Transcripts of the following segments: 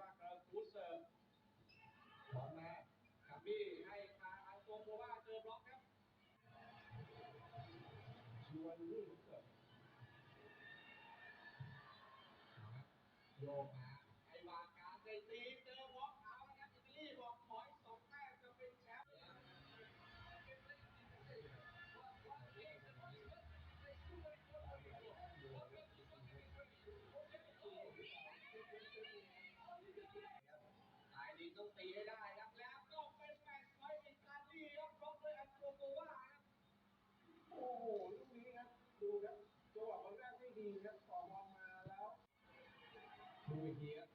ว่าเราคูดเสิร์ฟบอมลมาคัมบี้ให้คาอังโกโบว่าเจอบล็อกครับชวนลื่นเสิร์ฟโยมา ต้องตีให้ได้ครับแล้วก็เป็นแมตช์พอยต์อิตาลีครับบล็อกด้วยอันโกโกวาครับโอ้โหลูกนี้ครับดูครับจังหวะมันแรกไม่ดีครับต่อบอลมาแล้วดูอีกทีครับ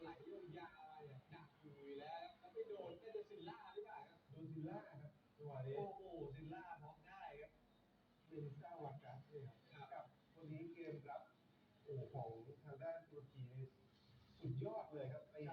ไหลยาวๆอะไรอะดักอยู่แล้วแล้วไปโดนเป็นซิลล่าหรือเปล่าครับโดูซิลล่าครับจังหวะนี้โอ้โหซิลล่าบล็อกได้ครับเป็นซาวักัสเนี่ยครับกับคนนี้เกมรับโอ้ของทางด้านตุรกีนี่สุดยอดเลยครับไปไหน